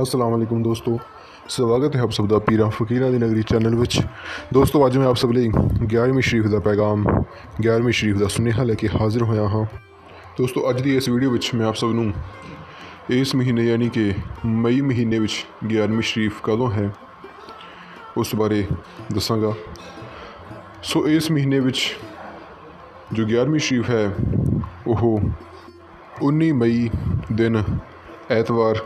ਅਸਲਾਮ ਵਾਲੇਕੁਮ ਦੋਸਤੋ, ਸਵਾਗਤ ਹੈ ਆਪ ਸਭ ਦਾ ਪੀਰਾਂ ਫਕੀਰਾਂ ਦੀ ਨਗਰੀ ਚੈਨਲ ਵਿੱਚ। ਦੋਸਤੋ, ਅੱਜ ਮੈਂ ਆਪ ਸਭ ਲਈ 11ਵੀਂ ਸ਼ਰੀਫ ਦਾ ਪੈਗਾਮ 11ਵੀਂ ਸ਼ਰੀਫ ਦਾ ਸੁਨੇਹਾ ਲੈ ਕੇ ਹਾਜ਼ਰ ਹੋਇਆ ਹਾਂ। ਦੋਸਤੋ, ਅੱਜ ਦੀ ਇਸ ਵੀਡੀਓ ਵਿੱਚ ਮੈਂ ਆਪ ਸਭ ਨੂੰ ਇਸ ਮਹੀਨੇ ਯਾਨੀ ਕਿ ਮਈ ਮਹੀਨੇ ਵਿੱਚ 11ਵੀਂ ਸ਼ਰੀਫ ਕਦੋਂ ਹੈ, ਉਸ ਬਾਰੇ ਦੱਸਾਂਗਾ। ਸੋ, ਇਸ ਮਹੀਨੇ ਵਿੱਚ ਜੋ 11ਵੀਂ ਸ਼ਰੀਫ ਹੈ, ਉਹ 19 ਮਈ ਦਿਨ ਐਤਵਾਰ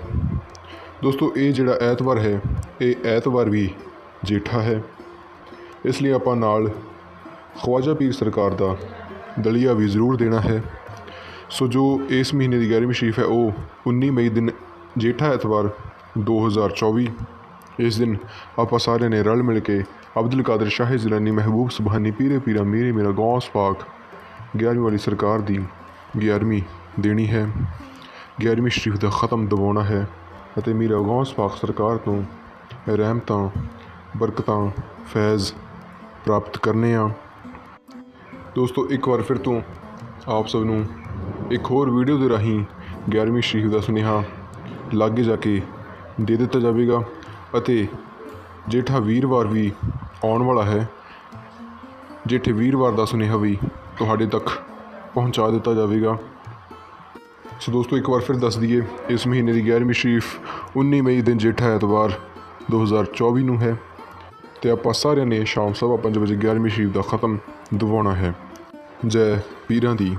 ਦੋਸਤੋ, ਇਹ ਜਿਹੜਾ ਐਤਵਾਰ ਹੈ, ਇਹ ਐਤਵਾਰ ਵੀ ਜੇਠਾ ਹੈ। ਇਸ ਲਈ ਆਪਾਂ ਨਾਲ ਖਵਾਜਾ ਪੀਰ ਸਰਕਾਰ ਦਾ ਦਲੀਆ ਵੀ ਜ਼ਰੂਰ ਦੇਣਾ ਹੈ। ਸੋ ਜੋ ਇਸ ਮਹੀਨੇ ਦੀ 11ਵੀਂ ਸ਼ਰੀਫ ਹੈ, ਉਹ 19 ਮਈ ਦਿਨ ਜੇਠਾ ਐਤਵਾਰ 2024 ਇਸ ਦਿਨ ਆਪਾਂ ਸਾਰਿਆਂ ਨੇ ਰਲ ਮਿਲ ਕੇ ਅਬਦੁਲ ਕਾਦਰ ਸ਼ਾਹ ਜ਼ਿਲਾਨੀ ਮਹਿਬੂਬ ਸੁਬਹਾਨੀ ਪੀਰੇ ਪੀਰਾ ਮੀਰੇ ਮੇਰਾ ਗੌਸ ਪਾਕ 11ਵੀਂ ਵਾਲੀ ਸਰਕਾਰ ਦੀ 11ਵੀਂ ਦੇਣੀ ਹੈ। 11ਵੀਂ ਸ਼ਰੀਫ ਦਾ ਖਤਮ ਦਬਾਉਣਾ ਹੈ। ਅਤੇ ਮੀਰਾ ਗੌਸ ਪਾਕ ਸਰਕਾਰ ਤੋਂ ਰਹਿਮਤਾਂ, ਬਰਕਤਾਂ, ਫੈਜ਼ ਪ੍ਰਾਪਤ ਕਰਨੇ ਆ। ਦੋਸਤੋ, ਇੱਕ ਵਾਰ ਫਿਰ ਤੋਂ ਆਪ ਸਭ ਨੂੰ ਇੱਕ ਹੋਰ ਵੀਡੀਓ ਦੇ ਰਾਹੀਂ 11ਵੀਂ ਸ਼ਰੀਫ ਦਾ ਸੁਨੇਹਾ ਲਾਗੇ ਜਾ ਕੇ ਦੇ ਦਿੱਤਾ ਜਾਵੇਗਾ ਅਤੇ ਜੇਠਾ ਵੀਰਵਾਰ ਵੀ ਆਉਣ ਵਾਲਾ ਹੈ। ਜੇਠੇ ਵੀਰਵਾਰ ਦਾ ਸੁਨੇਹਾ ਵੀ ਤੁਹਾਡੇ ਤੱਕ ਪਹੁੰਚਾ ਦਿੱਤਾ ਜਾਵੇਗਾ। ਸੋ ਦੋਸਤੋ, ਇੱਕ ਵਾਰ ਫਿਰ ਦੱਸ ਦਈਏ, ਇਸ ਮਹੀਨੇ ਦੀ 11ਵੀਂ ਸ਼ਰੀਫ 19 ਮਈ ਦਿਨ ਜੇਠਾ ਐਤਵਾਰ 2024 ਨੂੰ ਹੈ ਤੇ ਆਪਾਂ ਸਾਰਿਆਂ ਨੇ ਸ਼ਾਮ ਸਵਾ 5 ਵਜੇ 11ਵੀਂ ਸ਼ਰੀਫ ਦਾ ਖਤਮ ਦਿਵਾਉਣਾ ਹੈ। ਜੈ ਪੀਰਾਂ ਦੀ